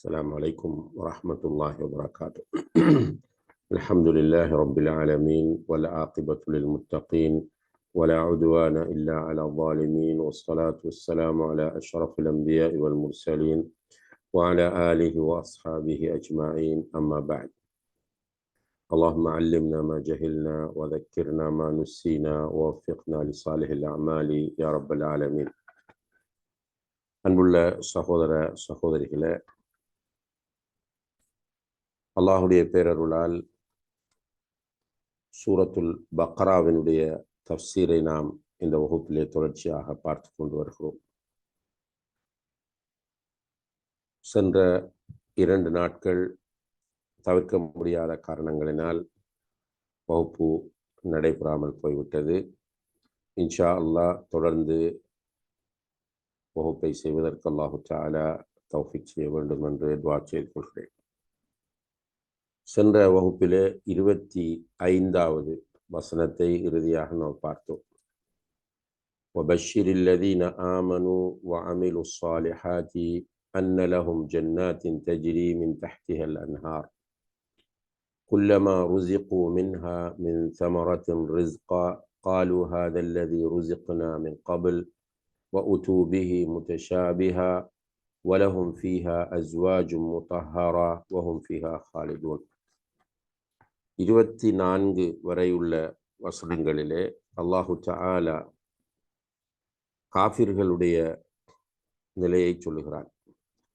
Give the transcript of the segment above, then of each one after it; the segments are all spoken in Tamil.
السلام عليكم ورحمة الله وبركاته الحمد لله رب العالمين والعاقبة للمتقين ولا عدوان إلا على الظالمين والصلاة والسلام على أشرف الأنبياء والمرسلين وعلى آله وأصحابه أجمعين أما بعد اللهم علمنا ما جهلنا وذكرنا ما نسينا ووفقنا لصالح الأعمال يا رب العالمين அன்புள்ள சகோதர சகோதரிகளே அல்லாஹுடைய பேரருளால் சூரத்துல் பக்ராவினுடைய தப்சீரை நாம் இந்த வகுப்பிலே தொடர்ச்சியாக பார்த்து கொண்டு வருகிறோம். சென்ற இரண்டு நாட்கள் தவிர்க்க முடியாத காரணங்களினால் வகுப்பு நடைபெறாமல் போய்விட்டது. இன்ஷா அல்லாஹ் தொடர்ந்து வகுப்பை செய்வதற்கு அல்லாஹு தாலா தௌஃபிக் செய்ய வேண்டும் என்று துவா செய்து கொள்கிறேன். சென்ற வகுப்பிலே இருபத்தி ஐந்தாவது வசனத்தை இறுதியாக நாம் பார்த்தோம் وبشر الذين آمنوا وعملوا الصالحات أن لهم جنات تجري من تحتها الأنهار كلما رزقوا منها من ثمرة رزقا قالوا هذا الذي رزقنا من قبل وأتوا به متشابها ولهم فيها أزواج مطهرة وهم فيها خالدون இருபத்தி நான்கு வரையுள்ள வசனங்களிலே அல்லாஹு சாலா காஃபிர்களுடைய நிலையை சொல்லுகிறார்.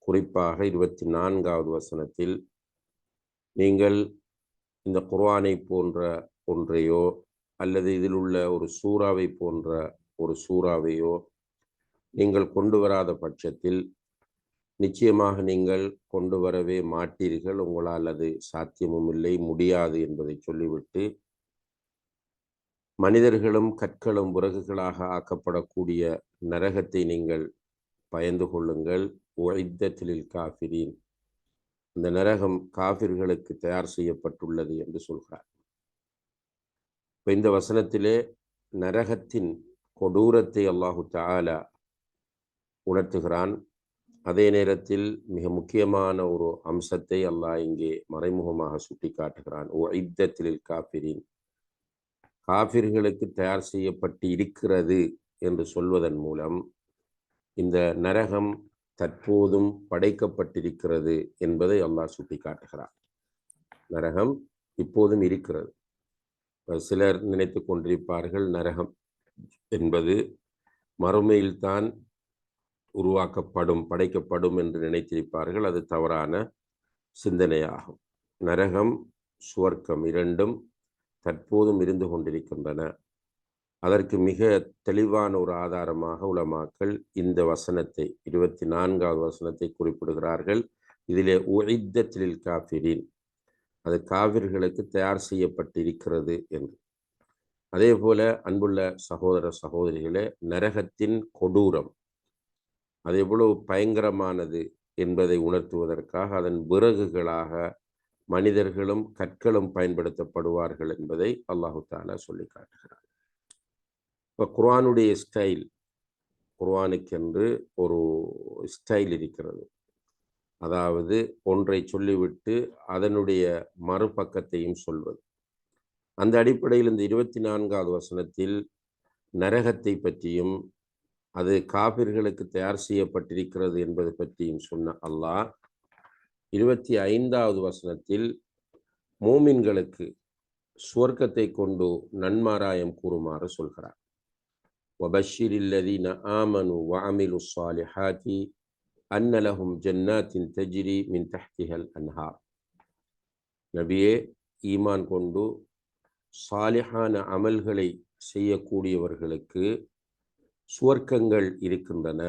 குறிப்பாக இருபத்தி நான்காவது வசனத்தில் நீங்கள் இந்த குர்ஆனை போன்ற ஒன்றையோ அல்லது இதில் உள்ள ஒரு சூறாவை போன்ற ஒரு சூறாவையோ நீங்கள் கொண்டு வராத பட்சத்தில் நிச்சயமாக நீங்கள் கொண்டு வரவே மாட்டீர்கள். உங்களால் அது சாத்தியமும் இல்லை முடியாது என்பதை சொல்லிவிட்டு மனிதர்களும் கற்களும் உறகுகளாக ஆக்கப்படக்கூடிய நரகத்தை நீங்கள் பயந்து கொள்ளுங்கள். ஒழித்தலில் காஃபிரீன். இந்த நரகம் காஃபிர்களுக்கு தயார் செய்யப்பட்டுள்ளது என்று சொல்கிறார். இப்போ இந்த வசனத்திலே நரகத்தின் கொடூரத்தை அல்லாஹு தாலா உணர்த்துகிறான். அதே நேரத்தில் மிக முக்கியமான ஒரு அம்சத்தை அல்லாஹ் இங்கே மறைமுகமாக சுட்டி காட்டுகிறான் ஓ ஐத்தத்தில் காபிரின் காபிர்களுக்கு தயார் செய்யப்பட்டு இருக்கிறது என்று சொல்வதன் மூலம் இந்த நரகம் தற்போதும் படைக்கப்பட்டிருக்கிறது என்பதை அல்லாஹ் சுட்டி காட்டுகிறார் நரகம் இப்போதும் இருக்கிறது. சிலர் நினைத்து கொண்டிருப்பார்கள் நரகம் என்பது மறுமையில்தான் உருவாக்கப்படும் படைக்கப்படும் என்று நினைத்திருப்பார்கள். அது தவறான சிந்தனையாகும். நரகம் சுவர்க்கம் இரண்டும் தற்போதும் இருந்து கொண்டிருக்கின்றன. அதற்கு மிக தெளிவான ஒரு ஆதாரமாக உலமாக்கள் இந்த வசனத்தை இருபத்தி நான்காவது வசனத்தை குறிப்பிடுகிறார்கள். இதிலே உழைத்தலில் காஃபிரின். அது காவிர்களுக்கு தயார் செய்யப்பட்டிருக்கிறது என்று. அதே போல அன்புள்ள சகோதர சகோதரிகளே நரகத்தின் கொடூரம். அது எவ்வளவு பயங்கரமானது என்பதை உணர்த்துவதற்காக அதன் விறகுகளாக மனிதர்களும் கற்களும் பயன்படுத்தப்படுவார்கள் என்பதை அல்லாஹு தாலா சொல்லி காட்டுகிறார் இப்போ குர்ஆனுடைய ஸ்டைல் குர்ஆனுக்கென்று ஒரு ஸ்டைல் இருக்கிறது. அதாவது ஒன்றை சொல்லிவிட்டு அதனுடைய மறுபக்கத்தையும் சொல்வது. அந்த அடிப்படையில் இந்த இருபத்தி நான்காவது வசனத்தில் நரகத்தை பற்றியும் அது காபிர்களுக்கு தயார் செய்யப்பட்டிருக்கிறது என்பது பற்றியும் சொன்ன அல்லாஹ் இருபத்தி ஐந்தாவது வசனத்தில் மூமின்களுக்கு சுவர்க்கத்தை கொண்டு நன்மாராயம் கூறுமாறு சொல்கிறார் وبشر الذين آمنوا وعملوا الصالحات أن لهم جنات تجري من تحتها الأنهار நபியே ஈமான் கொண்டு சாலிஹான அமல்களை செய்யக்கூடியவர்களுக்கு சுவர்க்கங்கள் இருக்கின்றன.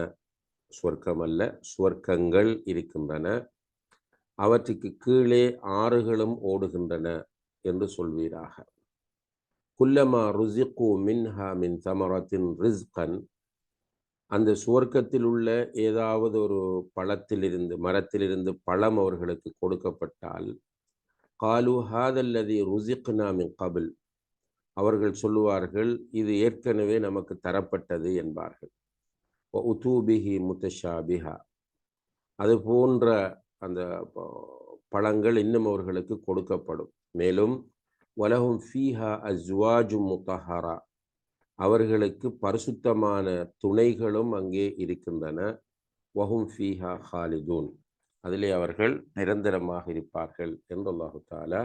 சுவர்க்கம் அல்ல சுவர்க்கங்கள் இருக்கின்றன. அவற்றுக்கு கீழே ஆறுகளும் ஓடுகின்றன என்று சொல்வீராக. குல்லமா ருசிக்கு மின்ஹா மின் தமரத்தின் ரிஸ்கன். அந்த சுவர்க்கத்தில் உள்ள ஏதாவது ஒரு பழத்திலிருந்து மரத்திலிருந்து பழம் அவர்களுக்கு கொடுக்கப்பட்டால் காலு ஹாதல்லதி ருசிக்னா மின் கபில். அவர்கள் சொல்லுவார்கள் இது ஏற்கனவே நமக்கு தரப்பட்டது என்பார்கள். உதூபிஹி முத்தஷாபிஹா அது போன்ற அந்த பழங்கள் இன்னும் அவர்களுக்கு கொடுக்கப்படும். மேலும் வலகும் ஃபீஹா அஸ்வாஜு முத்தஹரா. அவர்களுக்கு பரிசுத்தமான துணைகளும் அங்கே இருக்கின்றன. வஹும் ஃபீஹா ஹாலிதூன். அதிலே அவர்கள் நிரந்தரமாக இருப்பார்கள் என்று அல்லாஹு தாலா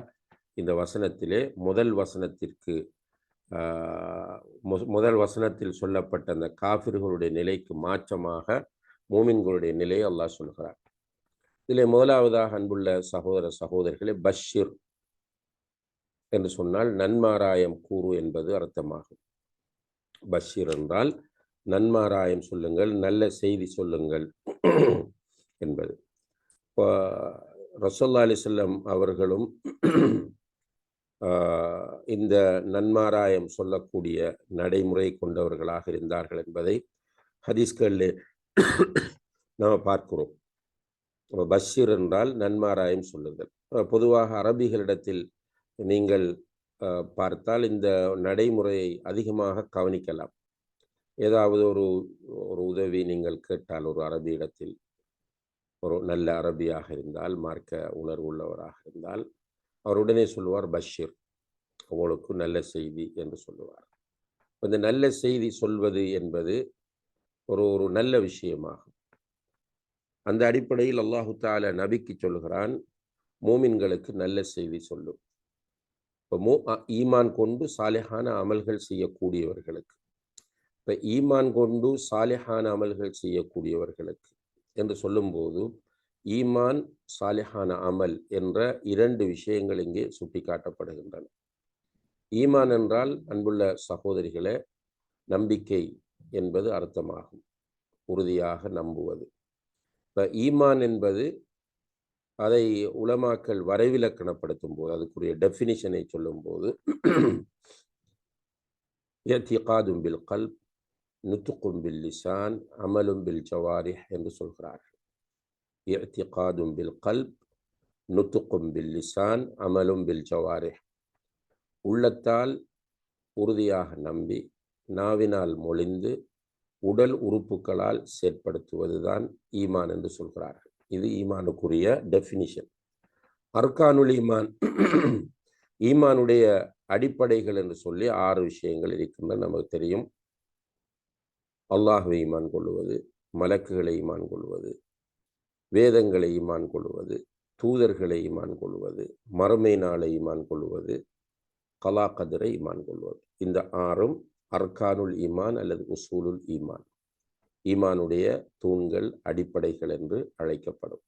இந்த வசனத்திலே முதல் வசனத்திற்கு முதல் வசனத்தில் சொல்லப்பட்ட அந்த காபிர்களுடைய நிலைக்கு மாற்றமாக மூமின்களுடைய நிலையை அல்லாஹ் சொல்கிறார். இதில் முதலாவதாக அன்புள்ள சகோதர சகோதரிகளே பஷீர் என்று சொன்னால் நன்மாராயம் கூறு என்பது அர்த்தமாகும். பஷீர் என்றால் நன்மாராயம் சொல்லுங்கள் நல்ல செய்தி சொல்லுங்கள் என்பது. இப்போ ரசோல்லா அலிசல்லம் அவர்களும் இந்த நன்மாராயம் சொல்லக்கூடிய நடைமுறை கொண்டவர்களாக இருந்தார்கள் என்பதை ஹதீஸ்களில் நாம் பார்க்கிறோம். பஷீர் என்றால் நன்மாராயம் சொல்லுதல் பொதுவாக அரபிகளிடத்தில் நீங்கள் பார்த்தால் இந்த நடைமுறையை அதிகமாக கவனிக்கலாம். ஏதாவது ஒரு ஒரு உதவி நீங்கள் கேட்டால் ஒரு அரபியிடத்தில் ஒரு நல்ல அரபியாக இருந்தால் மார்க்க உணர்வு உள்ளவராக இருந்தால் அவர் உடனே சொல்லுவார் பஷீர் அவளுக்கு நல்ல செய்தி என்று சொல்லுவார். இந்த நல்ல செய்தி சொல்வது என்பது ஒரு ஒரு நல்ல விஷயமாகும். அந்த அடிப்படையில் அல்லாஹு தால நபிக்கு சொல்கிறான் மூமின்களுக்கு நல்ல செய்தி சொல்லும். இப்போ மூ ஈமான் கொண்டு சாலிஹான அமல்கள் செய்யக்கூடியவர்களுக்கு இப்போ ஈமான் கொண்டு சாலிஹான அமல்கள் செய்யக்கூடியவர்களுக்கு என்று சொல்லும்போது ஈமான் சாலிஹான அமல் என்ற இரண்டு விஷயங்கள் இங்கே சுட்டிக்காட்டப்படுகின்றன. ஈமான் என்றால் அன்புள்ள சகோதரிகளே நம்பிக்கை என்பது அர்த்தமாகும். உறுதியாக நம்புவது. இப்போ ஈமான் என்பது அதை உலமாக்கள் வரைவிலக்கணப்படுத்தும் போது அதுக்குரிய டெஃபினிஷனை சொல்லும்போது எத்திகாதும் பில் கல்ப் நுத்துக்கும் பில் லிசான் அமலும் பில் ஜவாரிஹ் என்று சொல்கிறார்கள். اعتقاد بالقلب கல்ப் நுத்துக்கும் பில் லிசான் அமலும் பில் ஜவாரிஹ் உள்ளத்தால் உறுதியாக நம்பி நாவினால் மொழிந்து உடல் உறுப்புகளால் செயற்படுத்துவதுதான் ஈமான் என்று சொல்கிறார்கள். இது ஈமானுக்குரிய டெஃபினிஷன் அர்கானுல் ஈமான் ஈமானுடைய அடிப்படைகள் என்று சொல்லி ஆறு விஷயங்கள் இருக்கின்றன. நமக்கு தெரியும். அல்லாஹுவை ஈமான் கொள்வது மலக்குகளை ஈமான் கொள்வது வேதங்களை ஈமான் கொள்வது தூதர்களை ஈமான் கொள்வது மறுமை நாளை ஈமான் கொள்வது கலா கதிரை ஈமான் கொள்வது. இந்த ஆறும் அர்கானுல் ஈமான் அல்லது உசூலுல் ஈமான். ஈமானுடைய தூண்கள் அடிப்படைகள் என்று அழைக்கப்படும்.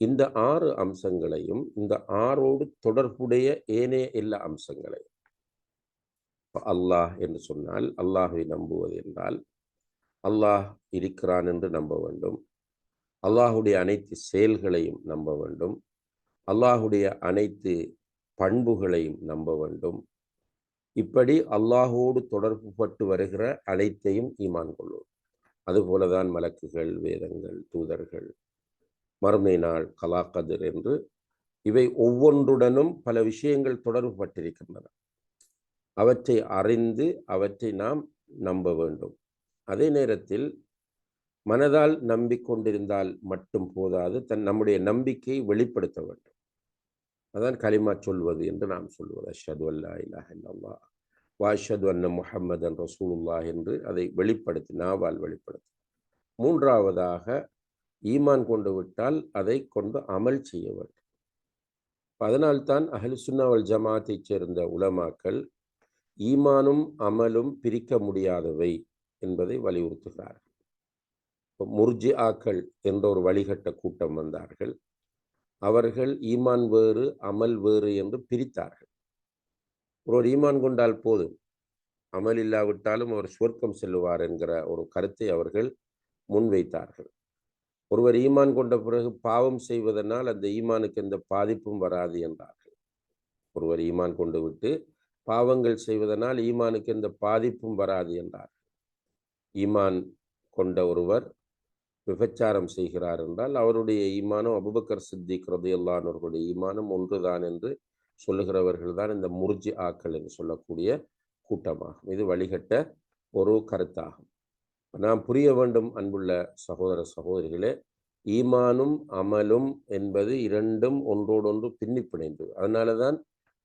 இந்த ஆறு அம்சங்களையும் இந்த ஆறோடு தொடர்புடைய ஏனைய எல்லா அம்சங்களையும். அல்லாஹ் என்று சொன்னால் அல்லாஹை நம்புவது என்றால் அல்லாஹ் இருக்கிறான் என்று நம்ப வேண்டும். அல்லாஹுடைய அனைத்து செயல்களையும் நம்ப வேண்டும். அல்லாஹுடைய அனைத்து பண்புகளையும் நம்ப வேண்டும். இப்படி அல்லாஹோடு தொடர்பு பட்டு வருகிற அனைத்தையும் ஈமான் கொள்வோம். அதுபோலதான் மலக்குகள் வேதங்கள் தூதர்கள் மறுமை நாள் கலாக்கதிர் என்று இவை ஒவ்வொன்றுடனும் பல விஷயங்கள் தொடர்பு பட்டிருக்கின்றன. அவற்றை அறிந்து அவற்றை நாம் நம்ப வேண்டும். அதே நேரத்தில் மனதால் நம்பிக்கொண்டிருந்தால் மட்டும் போதாது தன் நம்முடைய நம்பிக்கையை வெளிப்படுத்த வேண்டும். அதான் கலிமா சொல்வது என்று நாம் சொல்வது. அஷது அல்லா இலாஹ் இல்லா வாஷது அன்ன முஹம்மதன் ரசூலுல்லா என்று அதை வெளிப்படுத்தி நாவால் வெளிப்படுத்தி. மூன்றாவதாக ஈமான் கொண்டு விட்டால் அதை கொண்டு அமல் செய்ய வேண்டும். அதனால்தான் அஹல் சுன்னாவல் ஜமாத்தைச் சேர்ந்த உலமாக்கள் ஈமானும் அமலும் பிரிக்க முடியாதவை என்பதை வலியுறுத்துகிறார்கள். முர்ஜி ஆக்கள் என்ற ஒரு வழிகட்ட கூட்டம் வந்தார்கள். அவர்கள் ஈமான் வேறு அமல் வேறு என்று பிரித்தார்கள். ஒரு ஈமான் கொண்டால் போதும். அமல் இல்லாவிட்டாலும் அவர் சுவர்க்கம் செல்லுவார் என்கிற ஒரு கருத்தை அவர்கள் முன்வைத்தார்கள். ஒருவர் ஈமான் கொண்ட பிறகு பாவம் செய்வதனால் அந்த ஈமானுக்கு எந்த பாதிப்பும் வராது என்றார்கள். ஒருவர் ஈமான் கொண்டு விட்டு பாவங்கள் செய்வதனால் ஈமானுக்கு எந்த பாதிப்பும் வராது என்றார்கள். ஈமான் கொண்ட ஒருவர் விபச்சாரம் செய்கிறார் என்றால் அவருடைய ஈமானம் அபுபக்கர் சித்திக் ரதையல்லானவர்களுடைய ஈமானம் ஒன்றுதான் என்று சொல்லுகிறவர்கள் தான் இந்த முர்ஜி ஆக்கள் என்று சொல்லக்கூடிய கூட்டமாகும். இது வழிகட்ட ஒரு கருத்தாகும். நாம் புரிய வேண்டும் அன்புள்ள சகோதர சகோதரிகளே ஈமானும் அமலும் என்பது இரண்டும் ஒன்றோடொன்று பின்னி பிணைந்தது அதனால தான்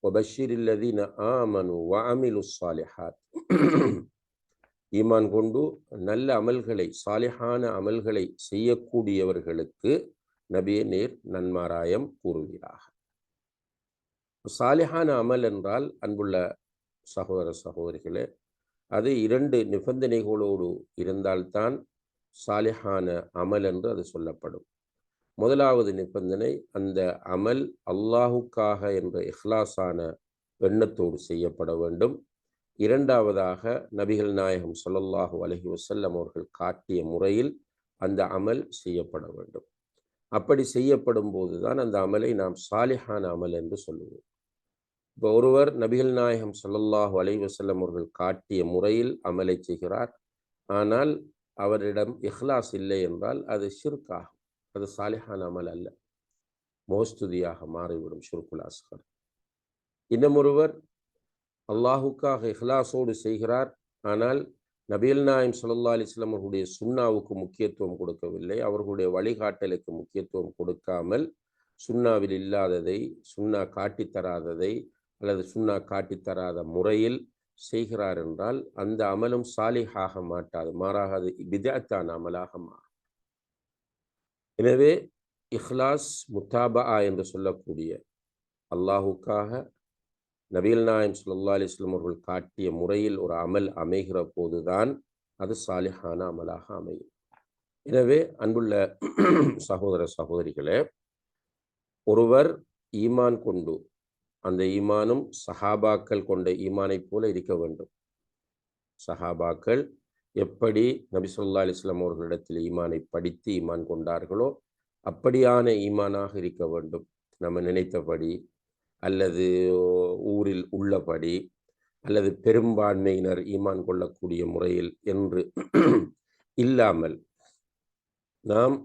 ஒபஷிரில்லதீன ஆமனு வஅமிலு சாலிஹாத் ஈமான் கொண்டு நல்ல அமல்களை சாலிஹான அமல்களை செய்யக்கூடியவர்களுக்கு நபிய நேர் நன்மாராயம் கூறுகிறார் சாலிஹான அமல் என்றால் அன்புள்ள சகோதர சகோதரிகளே அது இரண்டு நிபந்தனைகளோடு இருந்தால்தான் சாலிஹான அமல் என்று அது சொல்லப்படும். முதலாவது நிபந்தனை அந்த அமல் அல்லாஹுக்காக என்ற இஹ்லாஸான எண்ணத்தோடு செய்யப்பட வேண்டும். இரண்டாவதாக நபிகள் நாயகம் சொல்லல்லாஹு அலஹி வசல்லம் அவர்கள் காட்டிய முறையில் அந்த அமல் செய்யப்பட வேண்டும். அப்படி செய்யப்படும் போது தான் அந்த அமலை நாம் சாலிஹான அமல் என்று சொல்லுவோம். இப்போ ஒருவர் நபிகள் நாயகம் சொல்லல்லாஹு அலை வசல்லம் அவர்கள் காட்டிய முறையில் அமலை செய்கிறார். ஆனால் அவரிடம் இஹ்லாஸ் இல்லை என்றால் அது ஷிர்காகும் அது சாலிஹான அமல் அல்ல. மோஸ்துதியாக மாறிவிடும் ஷிர்குல் அஸ்கர். அல்லாஹுக்காக இஹ்லாஸோடு செய்கிறார். ஆனால் நபீல் நாயம் சல்லா அலிஸ்லாம் அவர்களுடைய சுண்ணாவுக்கு முக்கியத்துவம் கொடுக்கவில்லை. அவர்களுடைய வழிகாட்டலுக்கு முக்கியத்துவம் கொடுக்காமல் சுண்ணாவில் இல்லாததை சுண்ணா காட்டித்தராததை அல்லது சுண்ணா காட்டித்தராத முறையில் செய்கிறார் என்றால் அந்த அமலும் சாலிஹாக மாட்டாது மாறாக அது விதத்தான அமலாக மாறும். எனவே இஹ்லாஸ் முத்தாபா என்று சொல்லக்கூடிய அல்லாஹுக்காக நபீல் நாயம் சுல்லா அலிஸ்லம் அவர்கள் காட்டிய முறையில் ஒரு அமல் அமைகிற போதுதான் அது சாலிஹான அமலாக அமையும். எனவே அன்புள்ள சகோதர சகோதரிகளே ஒருவர் ஈமான் கொண்டு அந்த ஈமானும் சஹாபாக்கள் கொண்ட ஈமானைப் போல இருக்க வேண்டும். சஹாபாக்கள் எப்படி நபி சொல்லா அலிஸ்லாம் அவர்களிடத்தில் ஈமானை படித்து ஈமான் கொண்டார்களோ அப்படியான ஈமானாக இருக்க வேண்டும். நம்ம நினைத்தபடி அல்லது ஊரில் உள்ளபடி அல்லது பெரும்பான்மையினர் ஈமான் கொள்ளக்கூடிய முறையில் என்று இல்லாமல் நாம்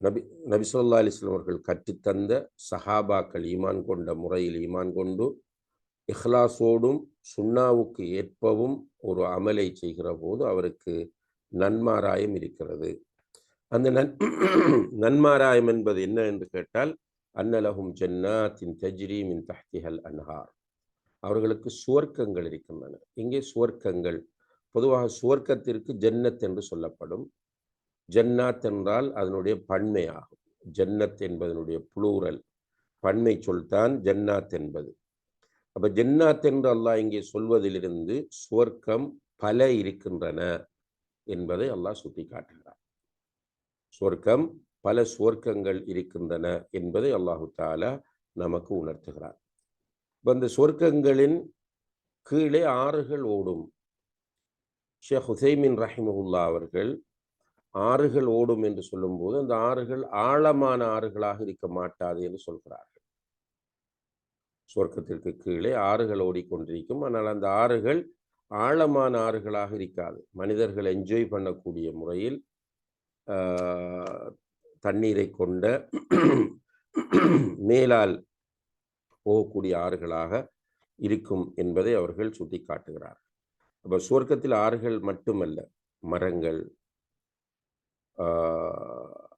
நபி நபிசல்லா அலிஸ்லாம் அவர்கள் கற்றுத்தந்த சஹாபாக்கள் ஈமான் கொண்ட முறையில் ஈமான் கொண்டு இஹ்லாஸோடும் சுண்ணாவுக்கு ஏற்பவும் ஒரு அமலை செய்கிற போது அவருக்கு நன்மாராயம் இருக்கிறது. அந்த நன் நன்மாராயம் என்பது என்ன என்று கேட்டால் அன்னலகும் ஜன்னாத்தின் தஜ்ரி மின் தஹ்திஹல் அன்ஹார். அவர்களுக்கு சுவர்க்கங்கள் இருக்கின்றன. இங்கே சுவர்க்கங்கள்? பொதுவாக சுவர்க்கத்திற்கு ஜன்னத் என்று சொல்லப்படும். ஜன்னாத் என்றால் அதனுடைய பன்மையாகும். ஜன்னத் என்பதனுடைய புளூரல். பன்மை சொல்தான் ஜன்னாத் என்பது. அப்ப ஜன்னாத் என்று அல்லாஹ் இங்கே சொல்வதிலிருந்து சுவர்க்கம் பல இருக்கின்றன என்பதை அல்லாஹ் சுட்டி காட்டுகிறார் சுவர்க்கம் பல சுவர்க்கங்கள் இருக்கின்றன என்பதை அல்லாஹு தாலா நமக்கு உணர்த்துகிறார். இப்போ இந்த சொர்க்கங்களின் கீழே ஆறுகள் ஓடும். ஷேக் ஹுசைமின் ரஹிமஹுல்லா அவர்கள் ஆறுகள் ஓடும் என்று சொல்லும்போது அந்த ஆறுகள் ஆழமான ஆறுகளாக இருக்க மாட்டாது என்று சொல்கிறார்கள். சொர்க்கத்திற்கு கீழே ஆறுகள் ஓடிக்கொண்டிருக்கும். ஆனால் அந்த ஆறுகள் ஆழமான ஆறுகளாக இருக்காது. மனிதர்கள் என்ஜாய் பண்ணக்கூடிய முறையில் தண்ணீரை கொண்ட மேலால் போகக்கூடிய ஆறுகளாக இருக்கும் என்பதை அவர்கள் சுட்டி காட்டுகிறார் அப்போ சுவர்க்கத்தில் ஆறுகள் மட்டுமல்ல மரங்கள்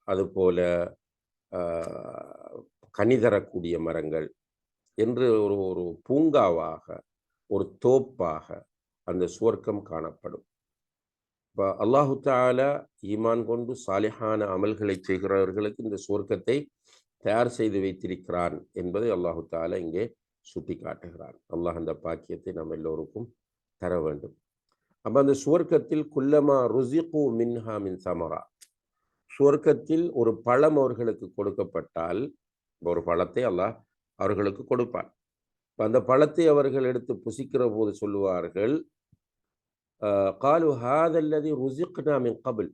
அதுபோல கனி தரக்கூடிய மரங்கள் என்று ஒரு ஒரு பூங்காவாக ஒரு தோப்பாக அந்த சுவர்க்கம் காணப்படும். இப்போ அல்லாஹு தாலா ஈமான் கொண்டு சாலிஹான அமல்களை செய்கிறவர்களுக்கு இந்த சுவர்க்கத்தை தயார் செய்து வைத்திருக்கிறான் என்பதை அல்லாஹு தாலா இங்கே சுட்டி காட்டுகிறான் அல்லாஹ் அந்த பாக்கியத்தை நம்ம எல்லோருக்கும் தர வேண்டும். அப்போ அந்த சுவர்க்கத்தில் குல்லமா ருசிகு மின்ஹா மின் சமரா. சுவர்க்கத்தில் ஒரு பழம் அவர்களுக்கு கொடுக்கப்பட்டால் ஒரு பழத்தை அல்லாஹ் அவர்களுக்கு கொடுப்பார் அந்த பழத்தை அவர்கள் எடுத்து புசிக்கிற போது சொல்லுவார்கள் காலு ஹாதல்லதி ருசிக்னா மின் கபில்.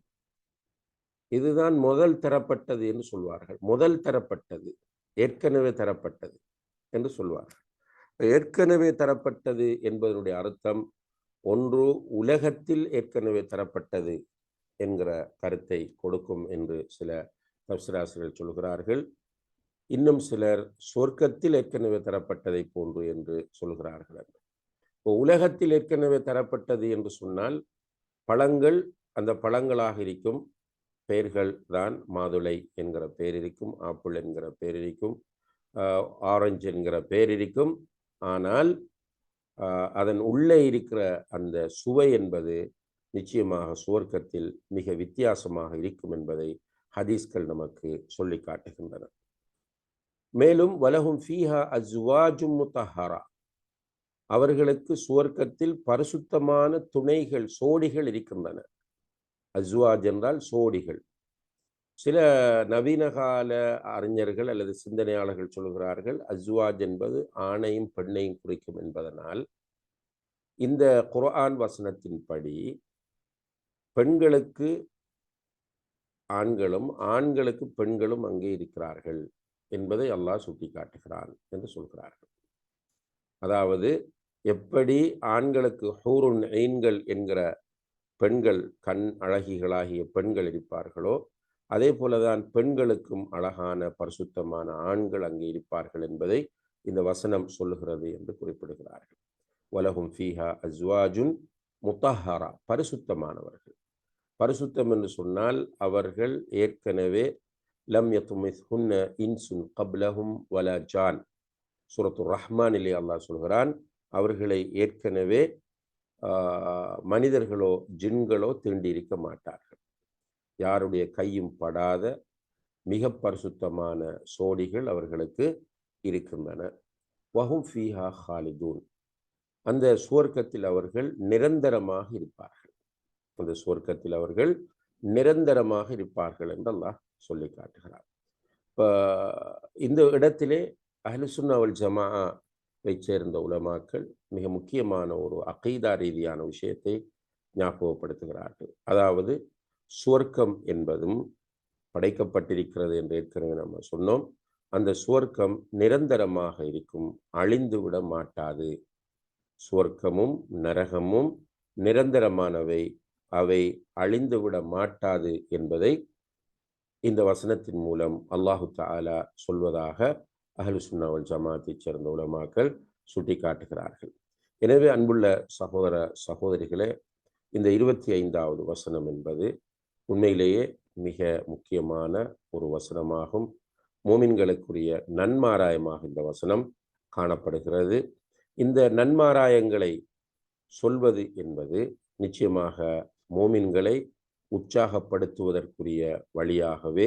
இதுதான் முதல் தரப்பட்டது என்று சொல்வார்கள். முதல் தரப்பட்டது. ஏற்கனவே தரப்பட்டது என்று சொல்வார்கள். ஏற்கனவே தரப்பட்டது என்பதனுடைய அர்த்தம் ஒன்று உலகத்தில் ஏற்கனவே தரப்பட்டது என்கிற கருத்தை கொடுக்கும் என்று சில தப்சிராசிரியர்கள் சொல்கிறார்கள். இன்னும் சிலர் சொர்க்கத்தில் ஏற்கனவே தரப்பட்டதை போன்று என்று சொல்கிறார்கள். இப்போ உலகத்தில் ஏற்கனவே தரப்பட்டது என்று சொன்னால் பழங்கள் அந்த பழங்களாக இருக்கும். பெயர்கள் தான் மாதுளை என்கிற பெயர் இருக்கும் ஆப்பிள் என்கிற பெயர் இருக்கும் ஆரஞ்சு என்கிற பெயர் இருக்கும். ஆனால் அதன் உள்ளே இருக்கிற அந்த சுவை என்பது நிச்சயமாக சுவர்க்கத்தில் மிக வித்தியாசமாக இருக்கும் என்பதை ஹதீஸ்கள் நமக்கு சொல்லி காட்டுகின்றன. மேலும் வலகும் ஃபீஹா அஸ்வாஜும் முத்தஹரா அவர்களுக்கு சுவர்க்கத்தில் பரிசுத்தமான துணைகள் சோடிகள் இருக்கின்றன. அஸ்வாஜ் என்றால் சோடிகள். சில நவீன கால அறிஞர்கள் அல்லது சிந்தனையாளர்கள் சொல்கிறார்கள் அஸ்வாஜ் என்பது ஆணையும் பெண்ணையும் குறிக்கும் என்பதனால் இந்த குர்ஆன் வசனத்தின்படி பெண்களுக்கு ஆண்களும் ஆண்களுக்கு பெண்களும் அங்கே இருக்கிறார்கள் என்பதை அல்லாஹ் சுட்டி காட்டுகிறான் என்று சொல்கிறார்கள். அதாவது எப்படி ஆண்களுக்கு ஹூருன் ஐன்கள் என்கிற பெண்கள் கண் அழகிகளாகிய பெண்கள் இருப்பார்களோ அதே போலதான் பெண்களுக்கும் அழகான பரிசுத்தமான ஆண்கள் அங்கே இருப்பார்கள் என்பதை இந்த வசனம் சொல்லுகிறது என்று குறிப்பிடுகிறார்கள். உலகும் ஃபீஹா அஸ்வாஜுன் முத்தஹாரா பரிசுத்தமானவர்கள். பரிசுத்தம் என்று சொன்னால் அவர்கள் ஏற்கனவே லம் யத்துமிஸ் ஹுன்ன இன்சுன் கப்லஹும் வல ஜான் சுரத்து ரஹ்மானிலே அல்லாஹ் சொல்கிறான் அவர்களை ஏற்கனவே மனிதர்களோ ஜின்களோ தீண்டியிருக்க மாட்டார்கள். யாருடைய கையும் படாத மிக பரிசுத்தமான சோடிகள் அவர்களுக்கு இருக்கின்றன. வஹும் ஃபீஹா ஹாலிதூன். அந்த சுவர்க்கத்தில் அவர்கள் நிரந்தரமாக இருப்பார்கள். அந்த சுவர்க்கத்தில் அவர்கள் நிரந்தரமாக இருப்பார்கள் என்று அல்லாஹ் சொல்லி காட்டுகிறார் இப்போ இந்த இடத்திலே அஹ்லுசுன்னாவல் ஜமா சேர்ந்த உலமாக்கள் மிக முக்கியமான ஒரு அகைதா ரீதியான விஷயத்தை ஞாபகப்படுத்துகிறார்கள். அதாவது சுவர்க்கம் என்பதும் படைக்கப்பட்டிருக்கிறது என்று ஏற்கனவே நம்ம சொன்னோம். அந்த சுவர்க்கம் நிரந்தரமாக இருக்கும் அழிந்து விட மாட்டாது. சுவர்க்கமும் நரகமும் நிரந்தரமானவை அவை அழிந்து விட மாட்டாது என்பதை இந்த வசனத்தின் மூலம் அல்லாஹு தாலா சொல்வதாக அஹலுசுன்னாவல் ஜமாத்தைச் சேர்ந்த உலமாக்கள் சுட்டி காட்டுகிறார்கள் எனவே அன்புள்ள சகோதர சகோதரிகளே இந்த இருபத்தி ஐந்தாவது வசனம் என்பது உண்மையிலேயே மிக முக்கியமான ஒரு வசனமாகும். மோமின்களுக்குரிய நன்மாராயமாக இந்த வசனம் காணப்படுகிறது. இந்த நன்மாராயங்களை சொல்வது என்பது நிச்சயமாக மோமின்களை உற்சாகப்படுத்துவதற்குரிய வழியாகவே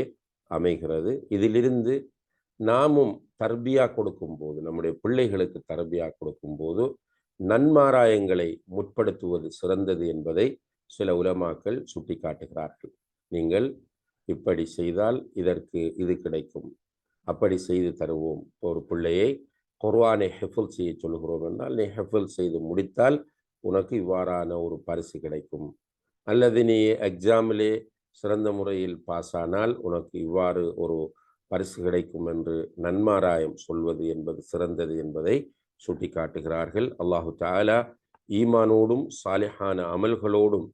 அமைகிறது. இதிலிருந்து நாமும் தர்பியா கொடுக்கும் போது நம்முடைய பிள்ளைகளுக்கு தர்பியா கொடுக்கும் போது நன்மாராயங்களை முற்படுத்துவது சிறந்தது என்பதை சில உலமாக்கள் சுட்டிக்காட்டுகிறார்கள். நீங்கள் இப்படி செய்தால் இதற்கு இது கிடைக்கும். அப்படி செய்து தருவோம். ஒரு பிள்ளையை குர்வானை ஹெஃபுல் செய்ய சொல்கிறோம் என்றால் நீ ஹெஃபுல் செய்து முடித்தால் உனக்கு இவ்வாறான ஒரு பரிசு கிடைக்கும். அல்லது நீ எக்ஸாமிலே சிறந்த முறையில் பாஸ் ஆனால் உனக்கு இவ்வாறு ஒரு பரிசு கிடைக்கும் என்று நன்மாராயம் சொல்வது என்பது சிறந்தது என்பதை சுட்டிக்காட்டுகிறார்கள். அல்லாஹு தாலா ஈமானோடும் சாலிஹான அமல்களோடும்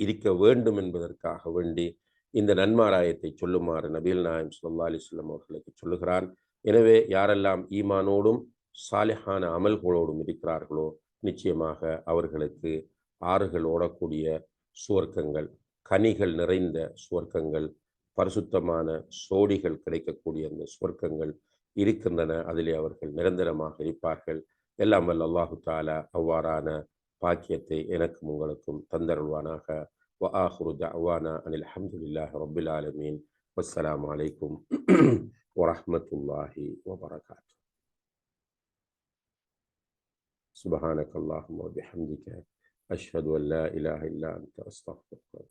இருக்க வேண்டும் என்பதற்காக வேண்டி இந்த நன்மாராயத்தை சொல்லுமாறு நபீல் நாயம் சுல்லா அலிஸ்லாம் அவர்களுக்கு சொல்லுகிறான். எனவே யாரெல்லாம் ஈமானோடும் சாலிஹான அமல்களோடும் இருக்கிறார்களோ நிச்சயமாக அவர்களுக்கு ஆறுகள் ஓடக்கூடிய சுவர்க்கங்கள் கனிகள் நிறைந்த சுவர்க்கங்கள் பரிசுத்தமான சோடிகள் கிடைக்கக்கூடிய அந்த சுவர்க்கங்கள் இருக்கின்றன அதிலே அவர்கள் நிரந்தரமாக இருப்பார்கள் எல்லாம் வல்ல அல்லாஹு தாலா அவ்வாறான பாக்கியத்தை எனக்கும் உங்களுக்கும் தந்தருள்வானாக وآخر دعوانا أن الحمد لله رب العالمين والسلام عليكم ورحمة الله وبركاته سبحانك اللهم وبحمدك أشهد أن لا إله إلا أنت أستغفرك